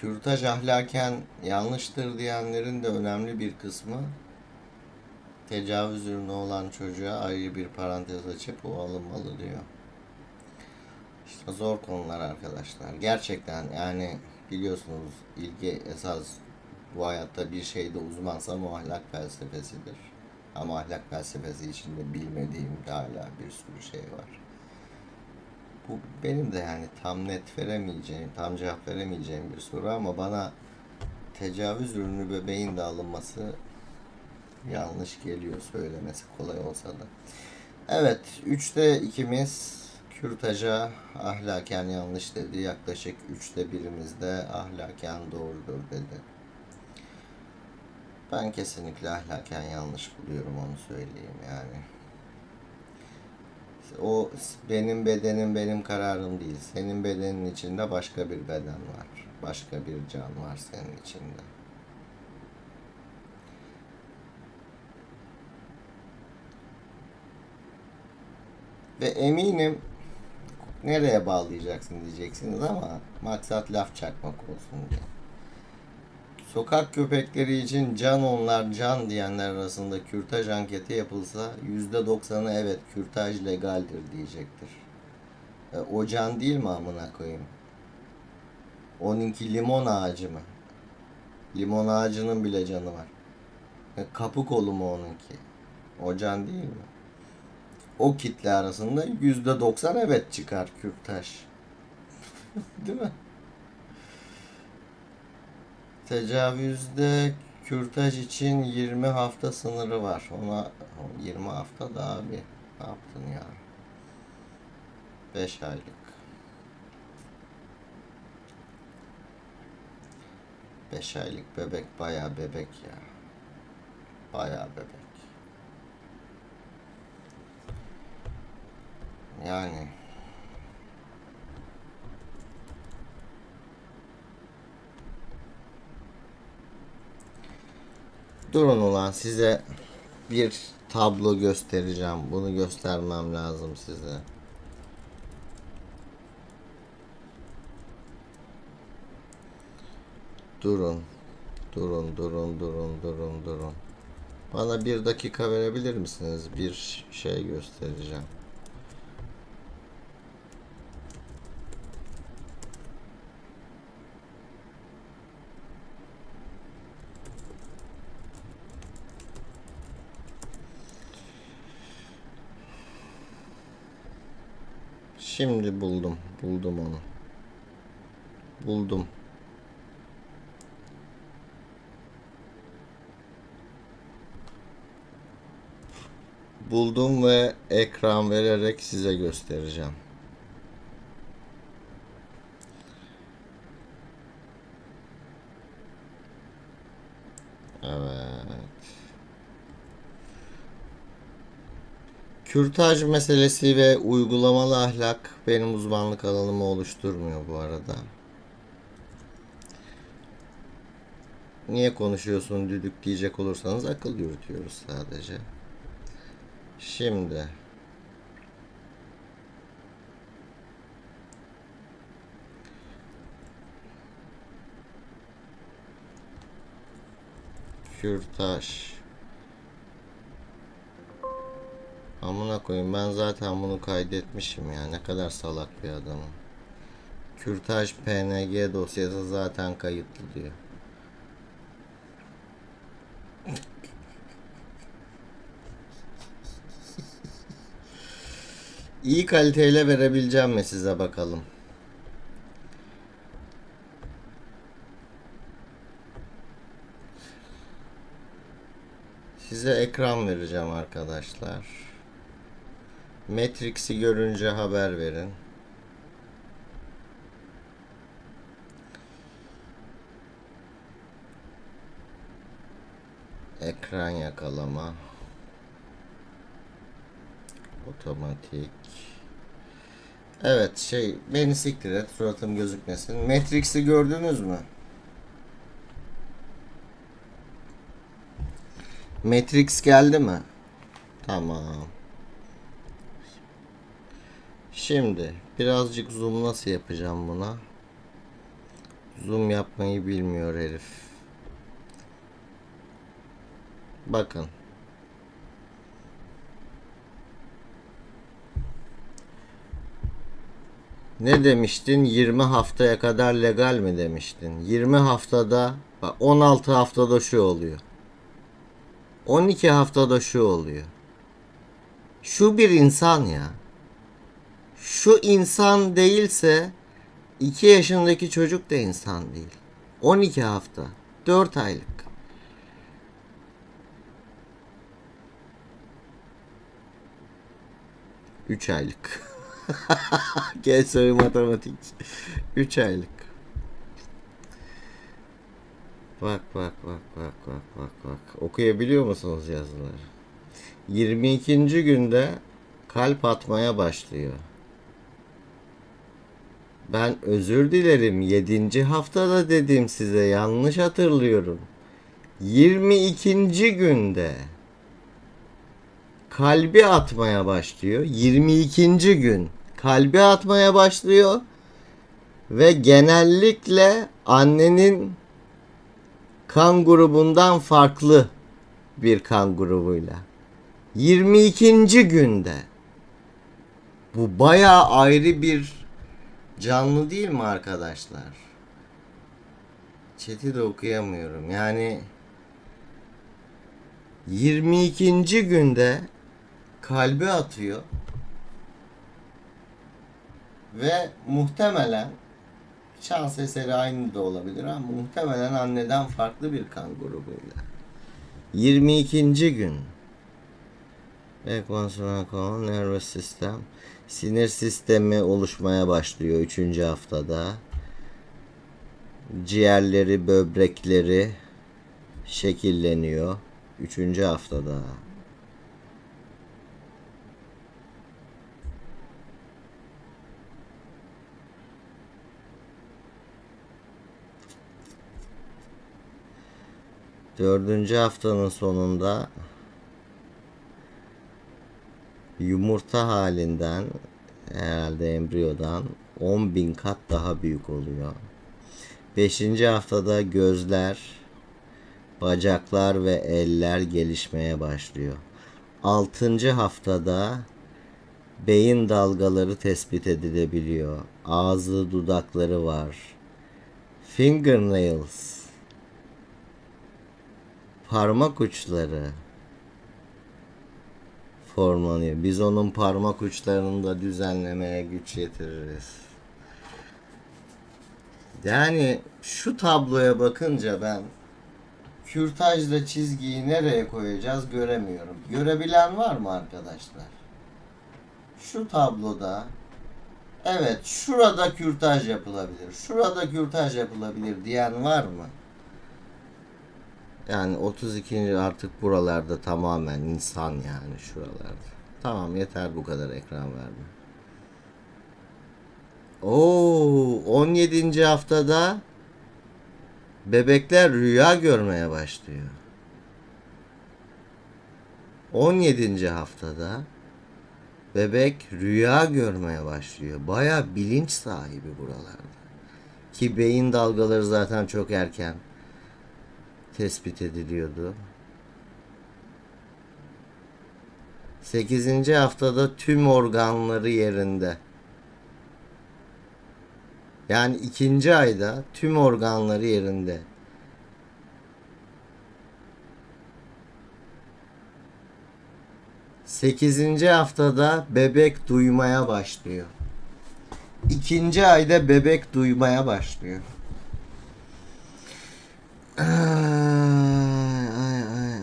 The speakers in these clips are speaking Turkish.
kürtaj ahlaken yanlıştır diyenlerin de önemli bir kısmı tecavüz ürünü olan çocuğa ayrı bir parantez açıp o alınmalı diyor. İşte zor konular arkadaşlar. Gerçekten yani biliyorsunuz ilgi esas bu hayatta bir şeyde uzmansam o ahlak felsefesidir. Ama ahlak felsefesi içinde bilmediğim de hala bir sürü şey var. Bu benim de yani tam net veremeyeceğim, tam cevap veremeyeceğim bir soru ama bana tecavüz ürünü bebeğin de alınması yanlış geliyor söylemesi kolay olsa da. Evet, üçte ikimiz kürtaja ahlaken yanlış dedi. Yaklaşık üçte birimiz de ahlaken doğrudur dedi. Ben kesinlikle ahlaken yanlış buluyorum onu söyleyeyim yani. O benim bedenim benim kararım değil. Senin bedenin içinde başka bir beden var. Başka bir can var senin içinde. Ve eminim nereye bağlayacaksın diyeceksiniz ama maksat laf çakmak olsun diye. Sokak köpekleri için can onlar can diyenler arasında kürtaj anketi yapılsa %90'ı evet kürtaj legaldir diyecektir. E, o can değil mi amına koyayım? Onunki limon ağacı mı? Limon ağacının bile canı var. E, kapı kolu mu onunki? O can değil mi? O kitle arasında %90 evet çıkar kürtaj. değil mi? Tecavüzde kürtaj için 20 hafta sınırı var. Ona 20 hafta da abi. Ne yaptın ya? 5 aylık. Beş aylık bebek bayağı bebek ya. Bayağı bebek. Yani Durun ulan size bir tablo göstereceğim. Bunu göstermem lazım size. Durun. Durun, durun, durun, durun, durun. Bana bir dakika verebilir misiniz? Bir şey göstereceğim. Şimdi buldum. Buldum onu. Buldum. Buldum ve ekran vererek size göstereceğim. Evet. Kürtaj meselesi ve uygulamalı ahlak benim uzmanlık alanımı oluşturmuyor bu arada. Niye konuşuyorsun düdük diyecek olursanız akıl yürütüyoruz sadece. Şimdi Kürtaj Amına koyayım ben zaten bunu kaydetmişim ya ne kadar salak bir adamım. Kürtaj PNG dosyası zaten kayıtlı diyor. İyi kaliteyle verebileceğim mi size bakalım. Size ekran vereceğim arkadaşlar. Matrix'i görünce haber verin. Ekran yakalama. Otomatik. Evet şey beni siktir et suratım gözükmesin. Matrix'i gördünüz mü? Matrix geldi mi? Tamam. Şimdi birazcık zoom nasıl yapacağım buna? Zoom yapmayı bilmiyor herif. Bakın. Ne demiştin? 20 haftaya kadar legal mi demiştin? 20 haftada, bak 16 haftada şu oluyor. 12 haftada şu oluyor. Şu bir insan ya. Şu insan değilse 2 yaşındaki çocuk da insan değil. 12 hafta, 4 aylık. Üç aylık. Gel soru matematik. Üç aylık. Bak bak bak bak bak bak bak. Okuyabiliyor musunuz yazıları? 22. günde kalp atmaya başlıyor. Ben özür dilerim. 7. haftada dedim size yanlış hatırlıyorum. 22. günde kalbi atmaya başlıyor. 22. gün kalbi atmaya başlıyor ve genellikle annenin kan grubundan farklı bir kan grubuyla. 22. günde bu bayağı ayrı bir canlı değil mi arkadaşlar? Chat'i de okuyamıyorum. Yani 22. günde kalbi atıyor. Ve muhtemelen şans eseri aynı da olabilir ama muhtemelen anneden farklı bir kan grubuyla. 22. gün. Ekvansiyonel nervous sistem. Sinir sistemi oluşmaya başlıyor 3. haftada. Ciğerleri, böbrekleri şekilleniyor 3. haftada. Dördüncü haftanın sonunda yumurta halinden herhalde embriyodan 10 bin kat daha büyük oluyor. Beşinci haftada gözler, bacaklar ve eller gelişmeye başlıyor. Altıncı haftada beyin dalgaları tespit edilebiliyor. Ağzı, dudakları var. Fingernails parmak uçları formlanıyor. Biz onun parmak uçlarını da düzenlemeye güç yetiririz. Yani şu tabloya bakınca ben kürtajla çizgiyi nereye koyacağız göremiyorum. Görebilen var mı arkadaşlar? Şu tabloda evet şurada kürtaj yapılabilir. Şurada kürtaj yapılabilir diyen var mı? Yani 32. artık buralarda tamamen insan yani şuralarda. Tamam yeter bu kadar ekran verme. Oo 17. haftada bebekler rüya görmeye başlıyor. 17. haftada bebek rüya görmeye başlıyor. Baya bilinç sahibi buralarda. Ki beyin dalgaları zaten çok erken tespit ediliyordu. 8. haftada tüm organları yerinde. Yani ikinci ayda tüm organları yerinde. Sekizinci haftada bebek duymaya başlıyor. İkinci ayda bebek duymaya başlıyor. Ay ay ay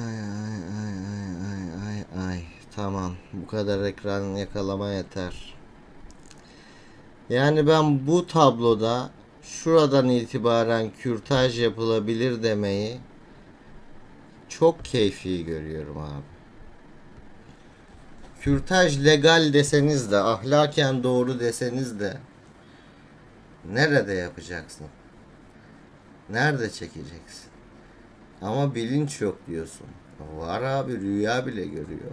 ay ay ay ay ay ay tamam bu kadar ekran yakalama yeter. Yani ben bu tabloda şuradan itibaren kürtaj yapılabilir demeyi çok keyfi görüyorum abi. Kürtaj legal deseniz de ahlaken doğru deseniz de nerede yapacaksın? Nerede çekeceksin? Ama bilinç yok diyorsun. Var abi rüya bile görüyor.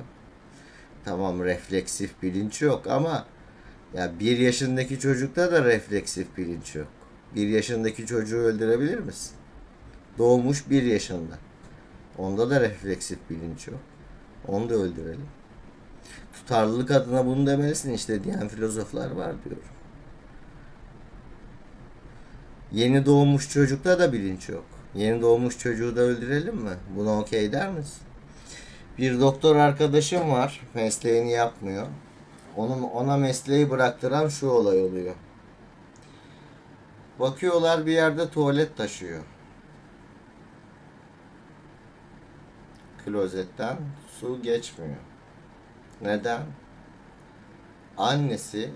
Tamam refleksif bilinç yok ama ya bir yaşındaki çocukta da refleksif bilinç yok. Bir yaşındaki çocuğu öldürebilir misin? Doğmuş bir yaşında. Onda da refleksif bilinç yok. Onu da öldürelim. Tutarlılık adına bunu demelisin işte diyen filozoflar var diyorum. Yeni doğmuş çocukta da bilinç yok. Yeni doğmuş çocuğu da öldürelim mi? Buna okey der misin? Bir doktor arkadaşım var. Mesleğini yapmıyor. Onun ona mesleği bıraktıran şu olay oluyor. Bakıyorlar bir yerde tuvalet taşıyor. Klozetten su geçmiyor. Neden? Annesi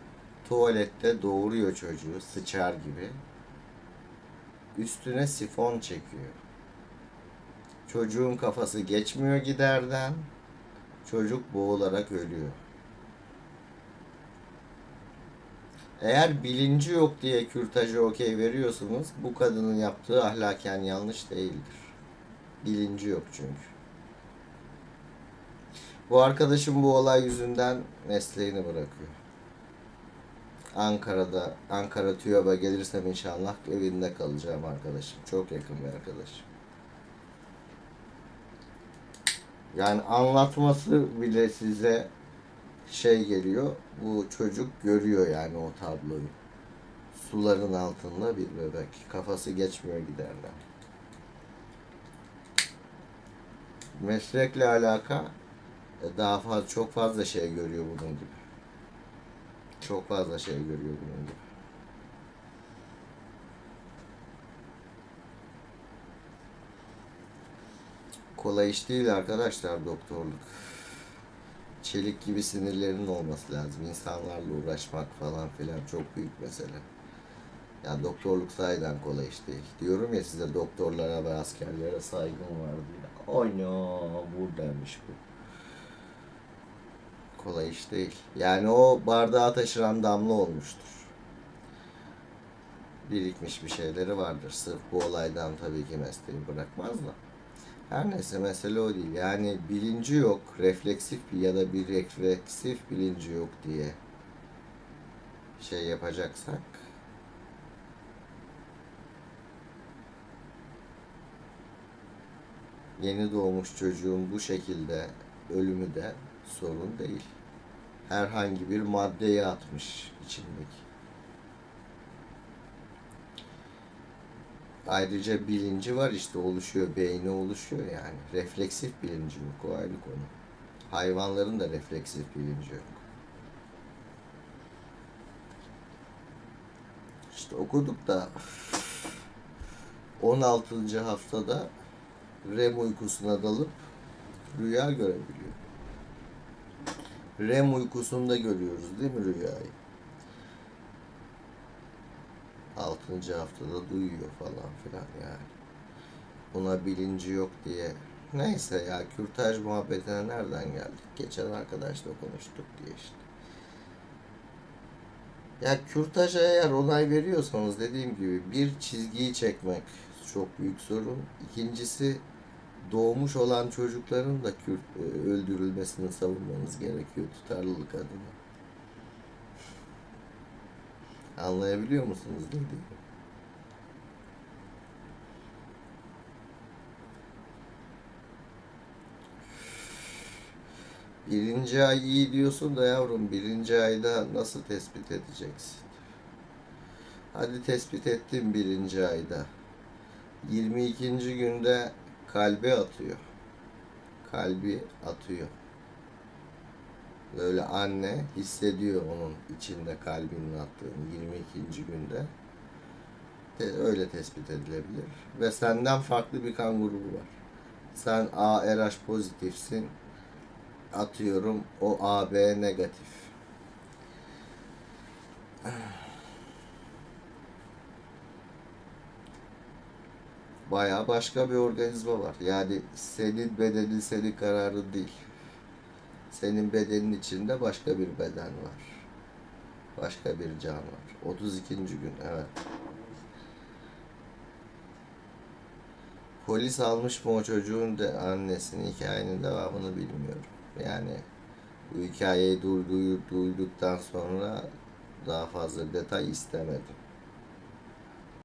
tuvalette doğuruyor çocuğu sıçar gibi. Üstüne sifon çekiyor. Çocuğun kafası geçmiyor giderden. Çocuk boğularak ölüyor. Eğer bilinci yok diye kürtaja okey veriyorsunuz, bu kadının yaptığı ahlaken yanlış değildir. Bilinci yok çünkü. Bu arkadaşım bu olay yüzünden mesleğini bırakıyor. Ankara'da, Ankara TÜYAB'a gelirsem inşallah evinde kalacağım arkadaşım. Çok yakın bir arkadaşım. Yani anlatması bile size şey geliyor. Bu çocuk görüyor yani o tabloyu. Suların altında bir bebek. Kafası geçmiyor giderden. Meslekle alaka e, daha fazla çok fazla şey görüyor bunun gibi. Çok fazla şey görüyor bunun gibi. Kolay iş değil arkadaşlar doktorluk. Çelik gibi sinirlerinin olması lazım. İnsanlarla uğraşmak falan filan çok büyük mesele. Ya doktorluk sahiden kolay iş değil. Diyorum ya size doktorlara ve askerlere saygım var diye. Oyna buradaymış bu. Kolay iş değil. Yani o bardağı taşıran damla olmuştur. Birikmiş bir şeyleri vardır. Sırf bu olaydan tabii ki mesleği bırakmaz da. Her neyse mesele o değil. Yani bilinci yok, refleksif ya da bir refleksif bilinci yok diye şey yapacaksak yeni doğmuş çocuğun bu şekilde ölümü de sorun değil. Herhangi bir maddeyi atmış içindeki. Ayrıca bilinci var işte oluşuyor, beyni oluşuyor yani. Refleksif bilinci yok, o ayrı konu. Hayvanların da refleksif bilinci yok. İşte okuduk da 16. haftada REM uykusuna dalıp rüya görebiliyor. REM uykusunda görüyoruz değil mi rüyayı? 6. haftada duyuyor falan filan yani. Buna bilinci yok diye. Neyse ya kürtaj muhabbetine nereden geldik? Geçen arkadaşla konuştuk diye işte. Ya kürtaja eğer onay veriyorsanız dediğim gibi bir çizgiyi çekmek çok büyük sorun. İkincisi doğmuş olan çocukların da kürt, e, öldürülmesini savunmanız gerekiyor tutarlılık adına. Anlayabiliyor musunuz dediğimi? Birinci ay iyi diyorsun da yavrum birinci ayda nasıl tespit edeceksin? Hadi tespit ettim birinci ayda. 22. günde kalbi atıyor. Kalbi atıyor. Böyle anne hissediyor onun içinde kalbinin attığını 22. günde. Öyle tespit edilebilir. Ve senden farklı bir kan grubu var. Sen ARH pozitifsin. Atıyorum o AB negatif. Baya başka bir organizma var. Yani senin bedenin senin kararın değil. Senin bedenin içinde başka bir beden var. Başka bir can var. 32. gün evet. Polis almış mı o çocuğun de annesinin hikayenin devamını bilmiyorum. Yani bu hikayeyi duydu, duyduktan sonra daha fazla detay istemedim.